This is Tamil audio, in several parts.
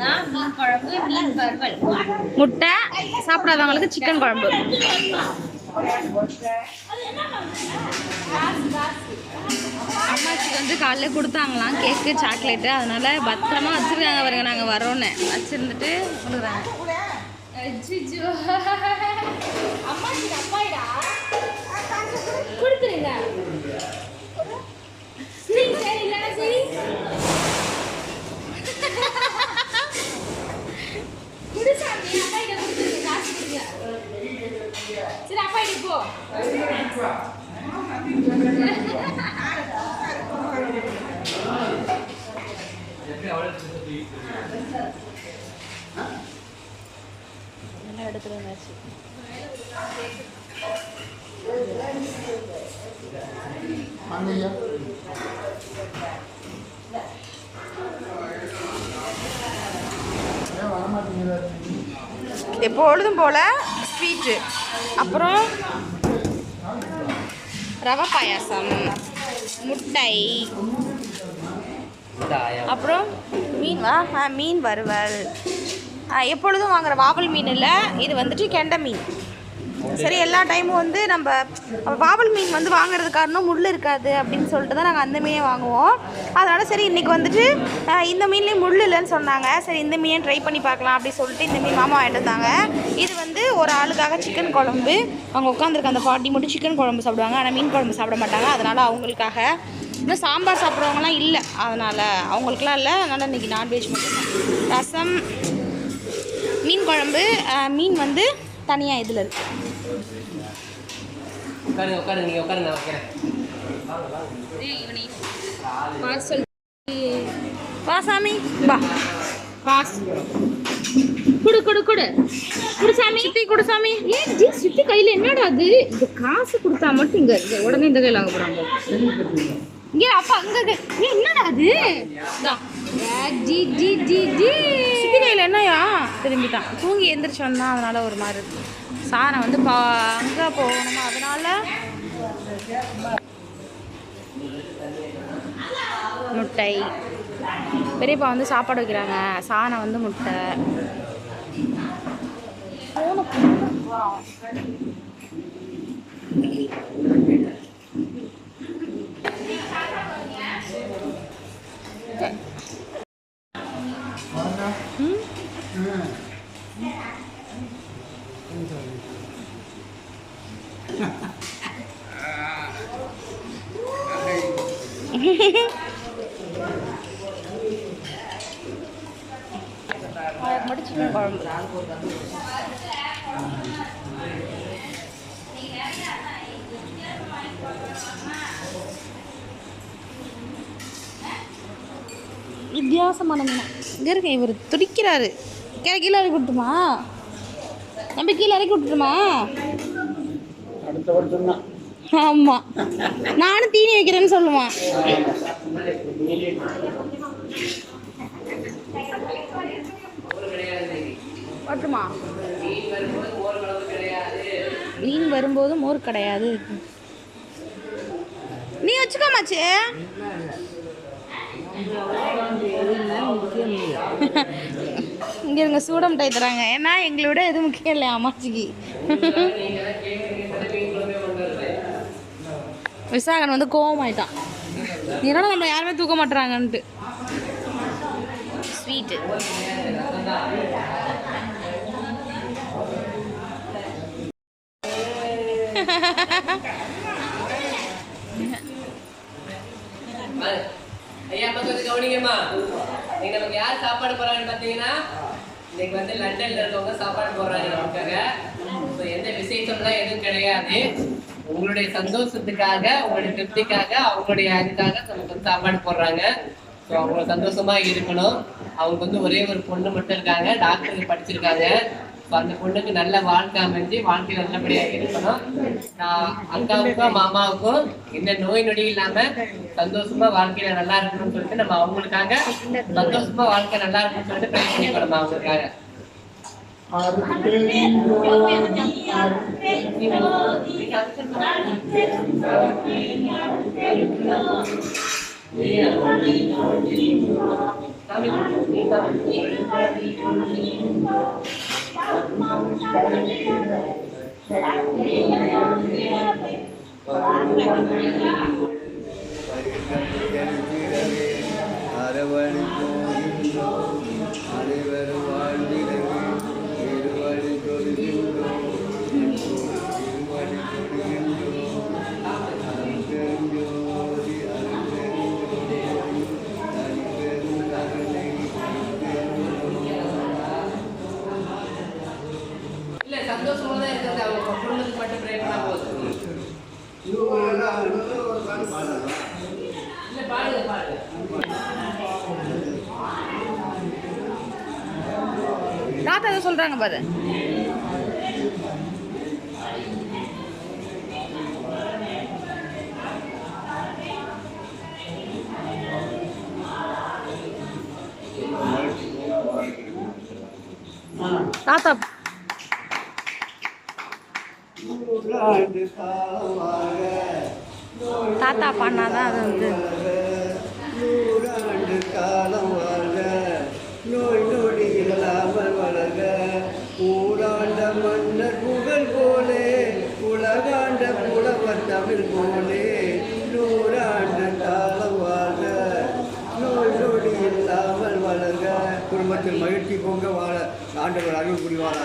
தான் மீன் குழம்பு மீன் வறுவல். முட்டை சாப்பிடாதவங்களுக்கு சிக்கன் குழம்பு. அம்மாச்சிக்கு வந்து காலைல கொடுத்தாங்களாம் கேக்கு சாக்லேட்டு அதனால பத்திரமா வச்சிருக்காங்க பாருங்க நாங்கள் வரோன்னு வச்சிருந்துட்டு கொடுக்குறாங்க. அச்சச்சோ. அம்மாச்சி அப்பாயிடா கொடுத்துருங்க சரி சரி இல்லைன்னா சரி குடு சாமி அப்பாயிட்ட கொடுத்துருங்க காசு கொடுங்க சரி அப்பாயிட்ட போ வரமாட்டேங்கிறா எப்பொழுதும் போல் ஸ்வீட்டு அப்புறம் ரவை பாயாசம் முட்டை. அப்புறம் மீன் வா ஆ மீன் வறுவல். எப்பொழுதும் வாங்குற வாவல் மீன் இல்லை இது வந்துட்டு கெண்டை மீன். சரி எல்லா டைமும் வந்து நம்ம வாவல் மீன் வந்து வாங்குறது காரணம் முள் இருக்காது அப்படின்னு சொல்லிட்டு தான் நாங்கள் அந்த மீனே வாங்குவோம். அதனால் சரி இன்றைக்கி வந்துட்டு இந்த மீன்லேயும் முள் இல்லைன்னு சொன்னாங்க. சரி இந்த மீனையும் ட்ரை பண்ணி பார்க்கலாம் அப்படின்னு சொல்லிட்டு இந்த மீன் மாமா வாங்கிட்டு வந்தாங்க. இது வந்து ஒரு ஆளுக்காக சிக்கன் குழம்பு. அவங்க உட்காந்துருக்க அந்த பாட்டி மட்டும் சிக்கன் குழம்பு சாப்பிடுவாங்க. ஆனால் மீன் குழம்பு சாப்பிட மாட்டாங்க. அதனால் அவங்களுக்காக இன்னும் சாம்பார் சாப்பிட்றவங்களாம் இல்லை. அதனால் அவங்களுக்குலாம் இல்லை. அதனால் இன்றைக்கி நான்வெஜ் மட்டும் ரசம் மீன் குழம்பு மீன் வந்து தனியாக இதில் பார்சல். வா சாமி வா. காசு குடு குடு குடு. குடு சாமி. சித்தி கொடு சாமி. ஏன் ஜி சித்தி கையில என்னடா அது? இந்த காசு கொடுத்தா மட்டும் இங்க இங்க உடனே இந்த கையில வாங்க போறாங்க. இங்க அப்பா அங்க இருக்கு. ஏன் என்னடா அது? சித்தி கையில் என்னையா? திரும்பிட்டான். தூங்கி எந்திரிச்சு வந்தான் அதனால ஒரு மாதிரி இருக்கு. சாரை வந்து பா அங்கே போகணுமா? அதனால முட்டை. பெரியப்பா வந்து சாப்பாடு வைக்கிறாங்க. சாணை வந்து முட்டை மட்டும் சிக்கன் குழம்பு வித்தியாசமான மீன். இங்கே இருக்க இவர் துடிக்கிறாரு. கீழே கீழே இறக்கி விட்டுமா நம்ம கீழே இறக்கி விட்டுட்டுமா? ஆமாம் நானும் தீனி வைக்கிறேன்னு சொல்லுவான் வரட்டுமா மீன் வரும்போது மோர் கிடையாது. நீ வச்சுக்கோமாச்சே இங்கே இருங்க சூட மிட்டாய் தராங்க. ஏன்னா எங்களோட எதுவும் முக்கியம் இல்லையா அம்மாச்சிக்கு? விசாகன் வந்து கோவமாயிட்டான். என்னடா நம்ம யாருமே தூக்க மாட்டுறாங்கன்ட்டு. ஸ்வீட்டு. கொஞ்சம் பக்கத்து கவனிங்கம்மா. நீங்க நமக்கு யார் சாப்பாடு போறாங்கன்னு பாத்தீங்கன்னா இன்னைக்கு வந்து லண்டன்ல இருக்கவங்க சாப்பாடு போடுறாங்க நமக்காக. இப்போ எந்த விசேஷம்லாம் எதுவும் கிடையாது. உங்களுடைய சந்தோஷத்துக்காக உங்களுடைய திருப்திக்காக அவங்களுடைய அதுக்காக நமக்கு வந்து சாப்பாடு போடுறாங்க. ஸோ அவங்க சந்தோஷமா இருக்கணும். அவங்க வந்து ஒரே ஒரு பொண்ணு மட்டும் இருக்காங்க. டாக்டருக்கு படிச்சிருக்காங்க. அந்த பொண்ணுக்கு நல்ல வாழ்க்கை அமைஞ்சு வாழ்க்கை நல்லபடியாக இருக்கணும். நான் அக்காவுக்கும் மாமாவுக்கும் எந்த நோய் நொடி இல்லாம சந்தோஷமா வாழ்க்கையில நல்லா இருக்கணும்னு சொல்லிட்டு நம்ம அவங்களுக்காக சந்தோஷமா வாழ்க்கை நல்லா இருக்கணும்னு சொல்லிட்டு ட்ரை பண்ணிக்கணும் அவங்களுக்காக. அரவணி போகின்றோம் தாத்தா எதை சொல்கிறாங்க பாரு. தாத்தா. தாத்தா பண்ணாதான் அது வந்து நூறாண்டு காலம் வாழ்க நோய் தமிழ் போலே நூறாண்டு காலம் நொடி இல்லாமல் வளர்க. குடும்பத்தில் மகிழ்ச்சி பொங்க வாழ. ஆண்டவர் அருள் வாழ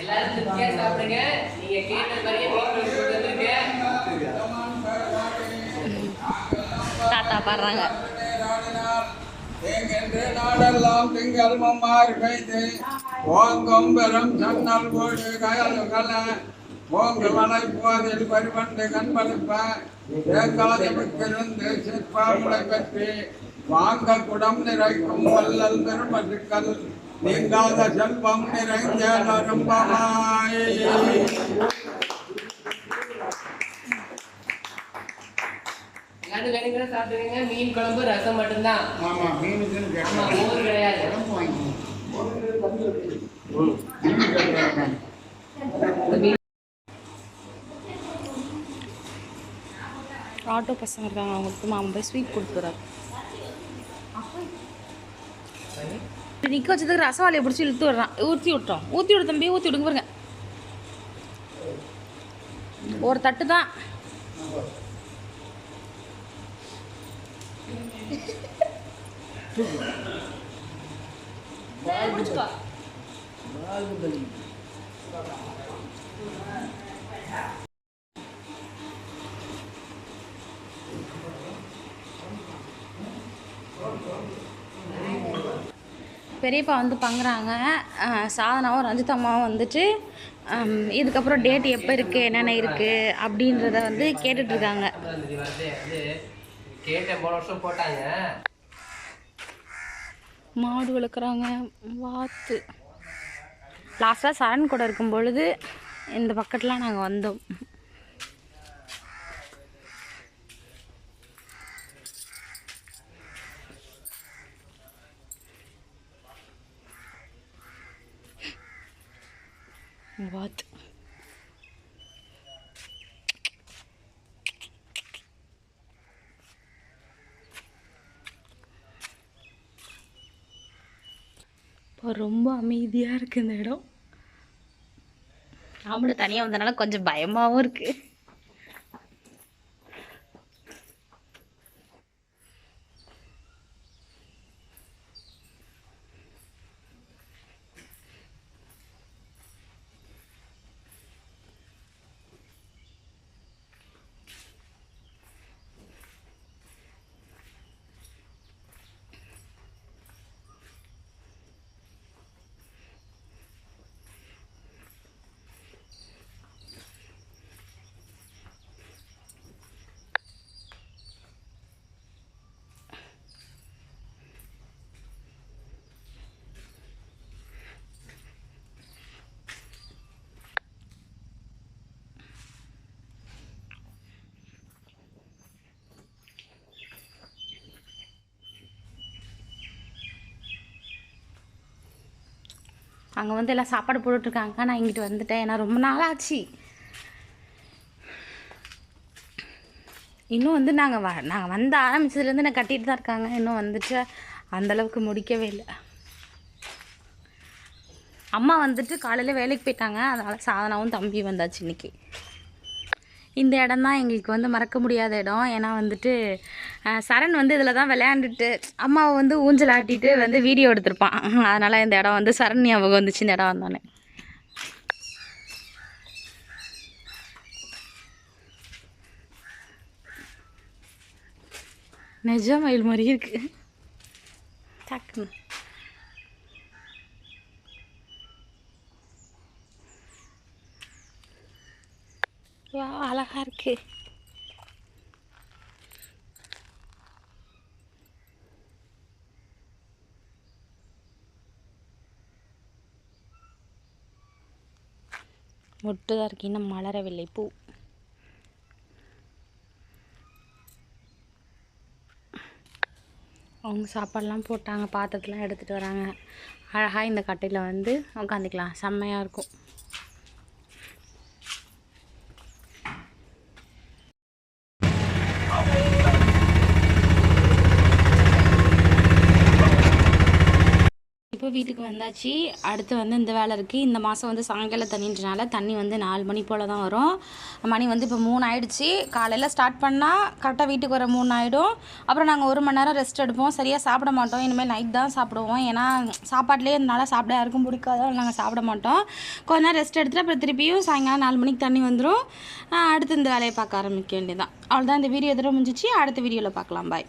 எல்லாரும் சாப்பிடுங்க. நீங்க கேட்ட மாதிரியே தாத்தா பாடுறாங்க. தேங்கென்று நாடெல்லாம் திங்கள் மாறி பெய்து ஓங்கும் பெரும் சன்னல் போடு கயலுகல ஓங்கு மலை போதில் பரிபண்டு கண்பளிப்ப தேங்காதமிருந்து சிற்பாமுளை பற்றி வாங்க குடம் நிறைக்கும் வல்லல் பெருமசுக்கள் நீங்காத செல்வம் நிறைந்த நரும்பமாய் எல்லாரும் வேணுங்கிற சாப்பிடுங்க மீன் குழம்பு ரசம் மட்டும்தான். ஆமா மோர் கிடையாது. வாங்கி ஆட்டோ பசங்க இருக்காங்க அவங்களுக்கு மாமா போய் ஸ்வீட் கொடுத்துறாரு நிற்க வச்சதுக்கு ரசவாளியை பிடிச்சி இழுத்து விடுறான். ஊற்றி விட்டோம். ஊற்றி விடு தம்பி ஊற்றி விடுங்க பாருங்க. ஒரு தட்டு தான் பெரியப்பா வந்து பங்குறாங்க. சாதனாவும் ரஞ்சித் அம்மாவும் வந்துட்டு இதுக்கப்புறம் டேட் எப்போ இருக்குது என்னென்ன இருக்குது அப்படின்றத வந்து கேட்டுட்ருக்காங்க கேட்டேன் போன வருஷம் போட்டாங்க? மாடு வளர்க்குறாங்க வாத்து. லாஸ்ட்டாக சரண் கூட இருக்கும் பொழுது இந்த பக்கத்தில் நாங்கள் வந்தோம் வாத்து இப்போ ரொம்ப அமைதியாக இருக்குது இந்த இடம். நாமளும் தனியாக வந்தனால கொஞ்சம் பயமாகவும் இருக்குது அங்கே வந்து எல்லாம் சாப்பாடு போட்டுட்ருக்காங்க. நான் இங்கிட்டு வந்துட்டேன். ஏன்னா ரொம்ப நாள் ஆச்சு இன்னும் வந்து நாங்கள் வ நாங்கள் வந்து ஆரம்பிச்சதுலேருந்து நான் கட்டிட்டு தான் இருக்காங்க. இன்னும் வந்துட்டு அந்தளவுக்கு முடிக்கவே இல்லை. அம்மா வந்துட்டு காலையில் வேலைக்கு போயிட்டாங்க. அதனால் சாதனாவும் தம்பி வந்தாச்சு இன்னைக்கு. இந்த இடம் தான் எங்களுக்கு வந்து மறக்க முடியாத இடம். ஏன்னா வந்துட்டு சரண் வந்து இதில் தான் விளையாண்டுட்டு அம்மாவை வந்து ஊஞ்சல் ஆட்டிட்டு வந்து வீடியோ எடுத்திருப்பான். அதனால் இந்த இடம் வந்து சரண் ஞாபகம் வந்துச்சு இந்த இடம் வந்தோன்னே. நிஜ மயில் மாதிரி இருக்குது டக்குன்னு. வா அழகா இருக்கு மொட்டுதான் இருக்கு இன்னும் மலரவில்லை. பூ. அவங்க சாப்பாடெலாம் போட்டாங்க பாத்திரத்தெலாம் எடுத்துகிட்டு வராங்க. அழகாக இந்த கட்டையில் வந்து உட்காந்துக்கலாம் செம்மையாக இருக்கும். வீட்டுக்கு வந்தாச்சு. அடுத்து வந்து இந்த வேலை இருக்குது இந்த மாதம் வந்து சாயங்கால தண்ணின்றனால தண்ணி வந்து நாலு மணி போல் தான் வரும். மணி வந்து இப்போ மூணு ஆயிடுச்சு. காலையில் ஸ்டார்ட் பண்ணால் கரெக்டாக வீட்டுக்கு வர மூணு ஆகிடும் அப்புறம் நாங்கள் ஒரு மணி நேரம் ரெஸ்ட் எடுப்போம். சரியாக சாப்பிட மாட்டோம். இனிமேல் நைட் தான் சாப்பிடுவோம். ஏன்னா சாப்பாட்லேயே இருந்தனால சாப்பிட யாருக்கும் பிடிக்காத நாங்கள் சாப்பிட மாட்டோம். கொஞ்ச நேரம் ரெஸ்ட் எடுத்துட்டு அப்புறம் திருப்பியும் சாயங்காலம் நாலு மணிக்கு தண்ணி வந்துடும் அடுத்து இந்த வேலையை பார்க்க ஆரம்பிக்க வேண்டியதான் அவ்வளோதான் இந்த வீடியோ எதிர முடிஞ்சிச்சு. அடுத்த வீடியோவில் பார்க்கலாம். பாய்